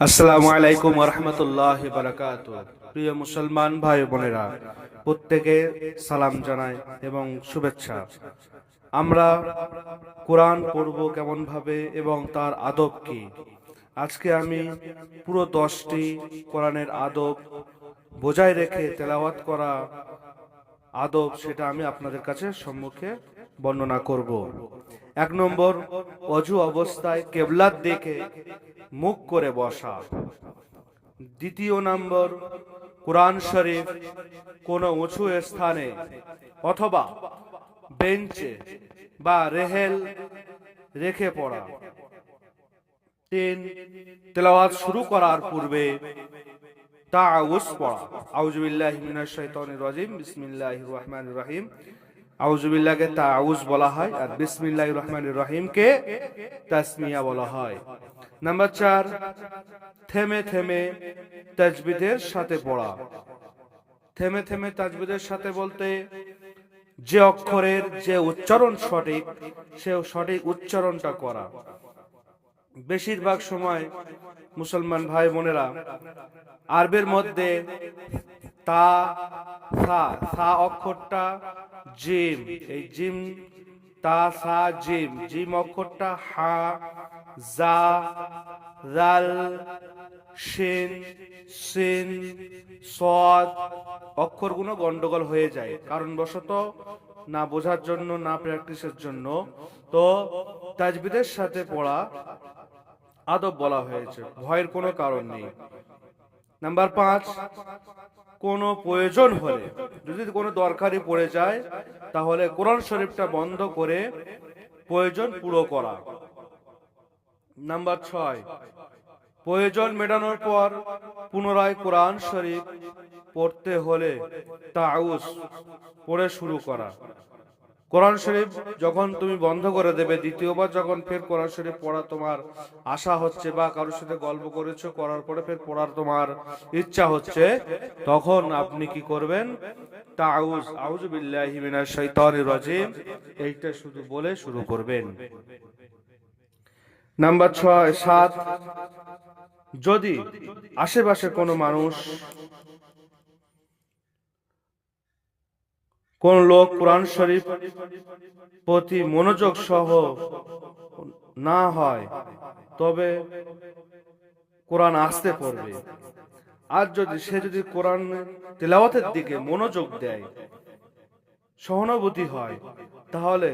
আসসালামু আলাইকুম রহমতুল্লাহ বারাকাত। প্রিয় মুসলমান ভাই বোনেরা, প্রত্যেকে সালাম জানাই এবং শুভেচ্ছা। আমরা কোরআন পড়ব কেমন ভাবে এবং তার আদব কি? আজকে আমি পুরো দশটি কোরআনের আদব বজায় রেখে তেলাওয়াত করা আদব সেটা আমি আপনাদের কাছে সম্মুখে বর্ণনা করব। এক নম্বর, অজু অবস্থায় কেবলার দিকে মুখ করে বসা। দ্বিতীয় নম্বর, কোরআন শরীফ কোনো উঁচু স্থানে অথবা বেঞ্চে বা রেহেল রেখে পড়া। তিন, তেলাওয়াত শুরু করার পূর্বে তা তাউস পড়া আউজুবিল্লাহি রাজিম। বিসমিল্লাহির রহমানির রহিম। আউজুবিল্লাহকে তাউজ বলা হয় আর বিসমিল্লাহির রহমানির রহিমকে তাসমিয়া বলা হয়। নাম্বার চার, থেমে থেমে তাজবিদের সাথে পড়া। থেমে থেমে তাজবিদের সাথে বলতে যে অক্ষরের যে উচ্চারণ সঠিক, সে সঠিক উচ্চারণটা করা। বেশিরভাগ সময় মুসলমান ভাই বোনেরা আরবের মধ্যে তা, সা সা অক্ষরটা জিম, এই জিম তা সা জিম জিম অক্ষরটা হা, জা জাল শিন, সিন, সদ অক্ষরগুলো গন্ডগোল হয়ে যায়। কারণ বশত না বোঝার জন্য, না প্র্যাকটিসের জন্য তো তাজবিদের সাথে পড়া আদব বলা হয়েছে। ভয়ের কোনো কারণ নেই। নাম্বার পাঁচ কোনো প্রয়োজন হলে, যদি কোনো দরকারি পড়ে যায়, তাহলে কোরআন শরীফটা বন্ধ করে প্রয়োজন পুরো করা। নাম্বার ছয়, প্রয়োজন মেটানোর পর পুনরায় কোরআন শরীফ পড়তে হলে তাউস পড়ে শুরু করা। কোরআন শরীফ যখন তুমি বন্ধ করে দেবে, দ্বিতীয়বার যখন ফের কোরআন শরীফ পড়া তোমার আশা হচ্ছে বা কারোর সাথে গল্প করেছ, করার পরে ফের পড়ার তোমার ইচ্ছা হচ্ছে, তখন আপনি কি করবেন? তাউজ, আউযু বিল্লাহি মিনাশ শাইতানির রাজিম, এইটা শুধু বলে শুরু করবেন। নাম্বার ছয়, সাত, যদি আশেপাশে কোনো মানুষ কোন লোক কোরআন শরীফ প্রতি মনোযোগ সহ না হয়, তবে কোরআন আসতে পড়বে আর যদি সে যদি কোরআন তেলাওয়াতের দিকে মনোযোগ দেয়, সহানুভূতি হয়, তাহলে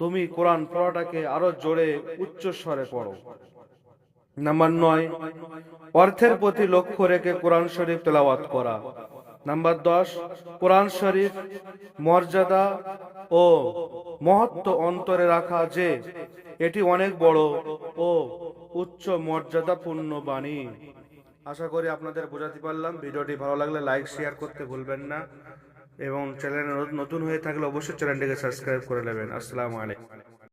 তুমি কোরআন পড়াটাকে আরও জোরে উচ্চ স্বরে পড়ো। নাম্বার নয়, অর্থের প্রতি লক্ষ্য রেখে কোরআন শরীফ তেলাওয়াত করা। নাম্বার দশ, কোরআন শরীফ মর্যাদা ও মহত্ব অন্তরে রাখা যে এটি অনেক বড় ও উচ্চ মর্যাদাপূর্ণ বাণী। আশা করি আপনাদের বোঝাতে পারলাম। ভিডিওটি ভালো লাগলে লাইক, শেয়ার করতে ভুলবেন না এবং চ্যানেল নতুন হয়ে থাকলে অবশ্যই চ্যানেলটিকে সাবস্ক্রাইব করে নেবেন। আসসালামু আলাইকুম।